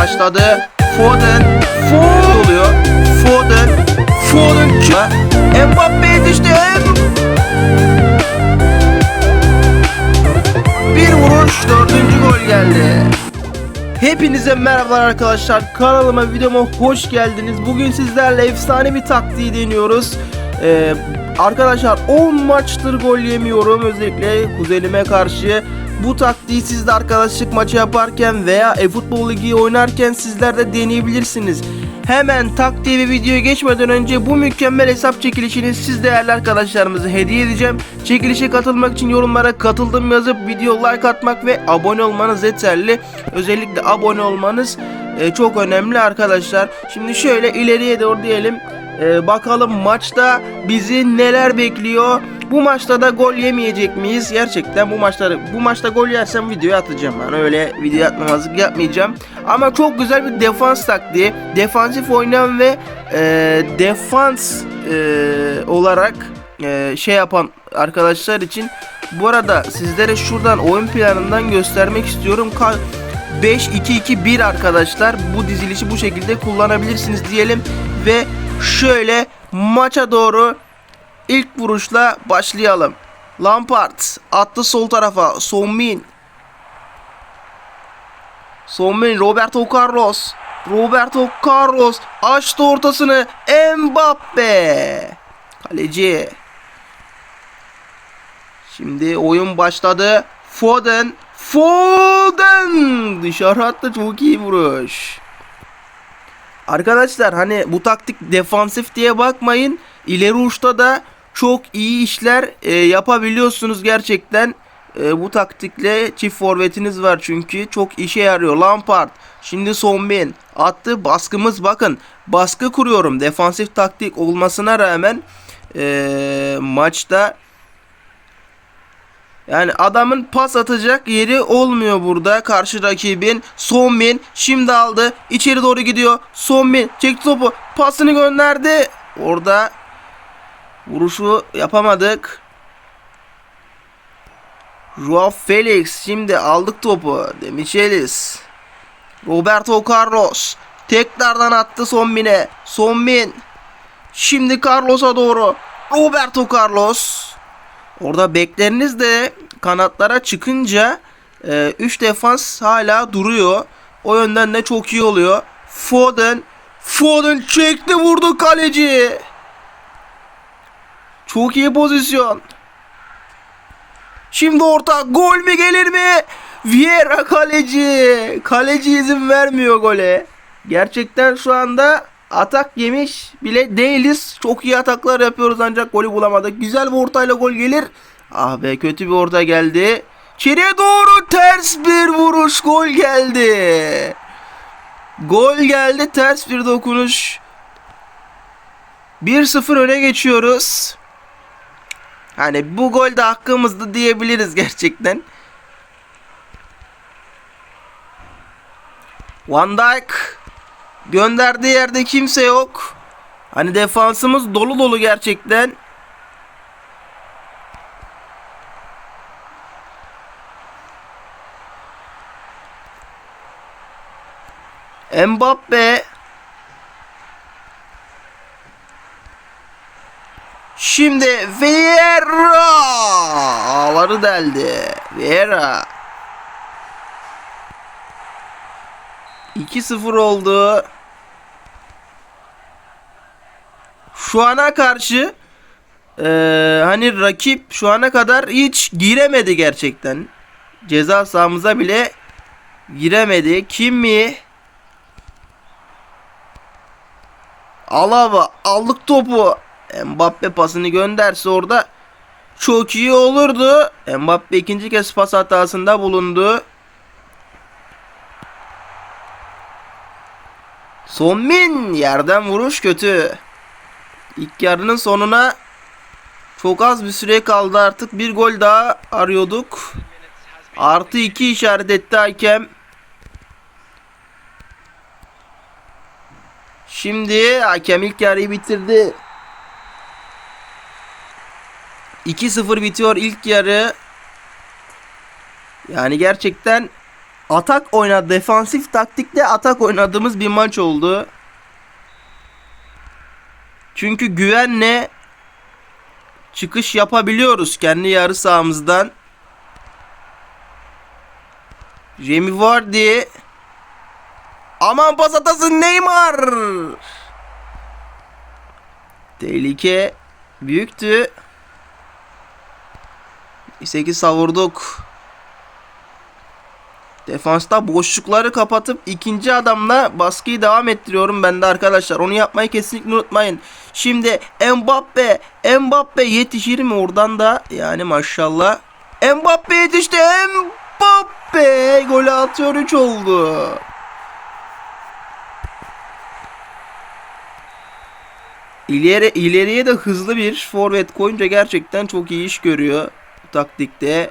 başladı. Foden. Foden oluyor. Foden. Foden. Mbappe yetişti. Bir vuruş dördüncü gol geldi. Hepinize merhabalar arkadaşlar. Kanalıma videoma hoş geldiniz. Bugün sizlerle efsane bir taktiği deniyoruz. Ee, arkadaşlar 10 maçtır gol yemiyorum. Özellikle kuzenime karşı. Bu taktiği siz de arkadaşlık maçı yaparken veya e-futbol ligi oynarken sizler de deneyebilirsiniz. Hemen taktiği ve videoya geçmeden önce bu mükemmel hesap çekilişini siz değerli arkadaşlarımıza hediye edeceğim. Çekilişe katılmak için yorumlara katıldım yazıp video like atmak ve abone olmanız yeterli. Özellikle abone olmanız e, çok önemli arkadaşlar. Şimdi şöyle ileriye doğru diyelim. E, bakalım maçta bizi neler bekliyor. Bu maçta da gol yemeyecek miyiz? Gerçekten bu maçta bu maçta gol yersem videoya atacağım ben. Öyle video atmamazlık yapmayacağım. Ama çok güzel bir defans taktiği. Defansif oynayan ve e, defans e, olarak e, şey yapan arkadaşlar için bu arada sizlere şuradan oyun planından göstermek istiyorum. Ka- 5-2-2-1 arkadaşlar bu dizilişi bu şekilde kullanabilirsiniz diyelim ve şöyle maça doğru ilk vuruşla başlayalım. Lampard attı sol tarafa. Sonmin. Sonmin Roberto Carlos. Roberto Carlos açtı ortasını. Mbappe. Kaleci. Şimdi oyun başladı. Foden. Foden. Dışarı attı çok iyi vuruş. Arkadaşlar hani bu taktik defansif diye bakmayın. İleri uçta da çok iyi işler e, yapabiliyorsunuz gerçekten. E, bu taktikle çift forvetiniz var çünkü çok işe yarıyor. Lampard şimdi Sonbin attı baskımız bakın baskı kuruyorum. Defansif taktik olmasına rağmen e, maçta yani adamın pas atacak yeri olmuyor burada karşı rakibin. Sonmin şimdi aldı. içeri doğru gidiyor. Sonmin çekti topu. Pasını gönderdi. Orada vuruşu yapamadık. Joao Felix şimdi aldık topu. Demichelis. Roberto Carlos tekrardan attı Sonmin'e. Sonmin şimdi Carlos'a doğru. Roberto Carlos Orada bekleriniz de kanatlara çıkınca 3 defans hala duruyor. O yönden de çok iyi oluyor. Foden Foden çekti vurdu kaleci. Çok iyi pozisyon. Şimdi orta gol mü gelir mi? Vieira kaleci. Kaleci izin vermiyor gole. Gerçekten şu anda atak yemiş bile değiliz. Çok iyi ataklar yapıyoruz ancak golü bulamadık. Güzel bir ortayla gol gelir. Ah be kötü bir orta geldi. İçeriye doğru ters bir vuruş gol geldi. Gol geldi ters bir dokunuş. 1-0 öne geçiyoruz. Hani bu gol de hakkımızdı diyebiliriz gerçekten. Van Dijk gönderdiği yerde kimse yok. Hani defansımız dolu dolu gerçekten. Mbappe Şimdi Vieira ağları deldi. Vieira 2-0 oldu. Şu ana karşı eee, hani rakip şu ana kadar hiç giremedi gerçekten. Ceza sahamıza bile giremedi. Kim mi? Alaba aldık topu. Mbappe pasını gönderse orada çok iyi olurdu. Mbappe ikinci kez pas hatasında bulundu. Sonmin yerden vuruş kötü. İlk yarının sonuna çok az bir süre kaldı artık. Bir gol daha arıyorduk. Artı iki işaret etti hakem. Şimdi hakem ilk yarıyı bitirdi. 2-0 bitiyor ilk yarı. Yani gerçekten atak oynadı. Defansif taktikle atak oynadığımız bir maç oldu. Çünkü güvenle çıkış yapabiliyoruz kendi yarı sahamızdan. Jamie Vardy Aman pas atasın Neymar Tehlike büyüktü 8 savurduk Defansta boşlukları kapatıp ikinci adamla baskıyı devam ettiriyorum ben de arkadaşlar. Onu yapmayı kesinlikle unutmayın. Şimdi Mbappe, Mbappe yetişir mi oradan da yani maşallah. Mbappe yetişti. Mbappe golü atıyor 3 oldu. İleri, ileriye de hızlı bir forvet koyunca gerçekten çok iyi iş görüyor taktikte.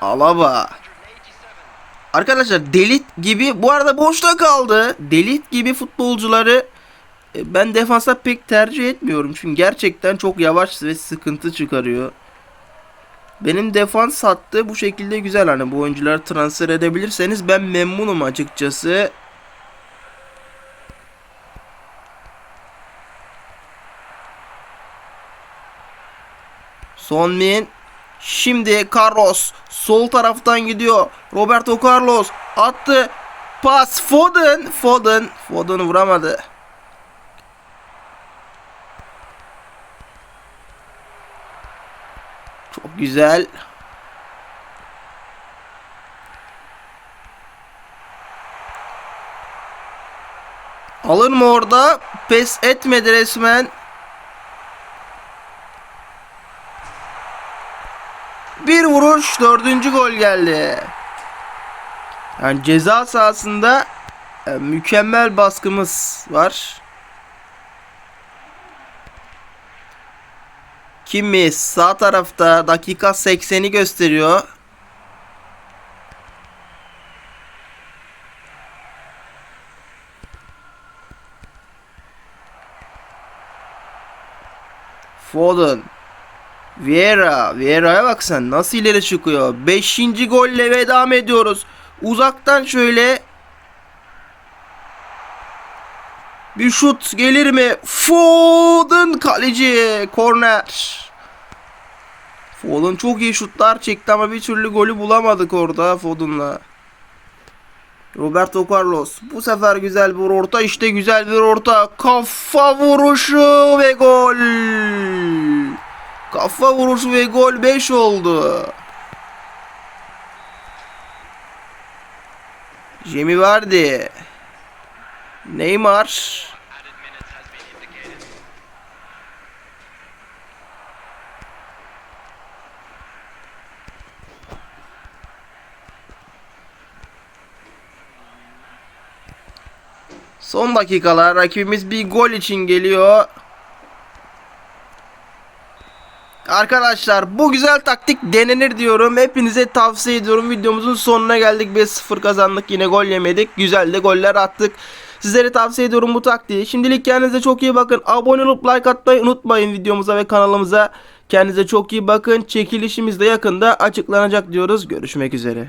Alaba. Arkadaşlar Delit gibi bu arada boşta kaldı. Delit gibi futbolcuları e, ben defansa pek tercih etmiyorum. Çünkü gerçekten çok yavaş ve sıkıntı çıkarıyor. Benim defans hattı bu şekilde güzel. Hani bu oyuncuları transfer edebilirseniz ben memnunum açıkçası. Son min. Şimdi Carlos sol taraftan gidiyor. Roberto Carlos attı. Pas Foden. Foden. Foden vuramadı. Çok güzel. Alır mı orada? Pes etmedi resmen. Bir vuruş dördüncü gol geldi. Yani ceza sahasında e, mükemmel baskımız var. Kimi sağ tarafta dakika 80'i gösteriyor. Foden Vieira, Vieira'ya bak sen nasıl ileri çıkıyor. Beşinci golle ve devam ediyoruz. Uzaktan şöyle bir şut gelir mi? Foden kaleci korner. Foden çok iyi şutlar çekti ama bir türlü golü bulamadık orada Foden'la. Roberto Carlos bu sefer güzel bir orta işte güzel bir orta kafa vuruşu ve gol. Kafa vuruşu ve gol 5 oldu. Jamie Vardy. Neymar. Son dakikalar rakibimiz bir gol için geliyor. Arkadaşlar bu güzel taktik denenir diyorum. Hepinize tavsiye ediyorum. Videomuzun sonuna geldik. 5-0 kazandık. Yine gol yemedik. Güzel de goller attık. Sizlere tavsiye ediyorum bu taktiği. Şimdilik kendinize çok iyi bakın. Abone olup like atmayı unutmayın videomuza ve kanalımıza. Kendinize çok iyi bakın. Çekilişimiz de yakında açıklanacak diyoruz. Görüşmek üzere.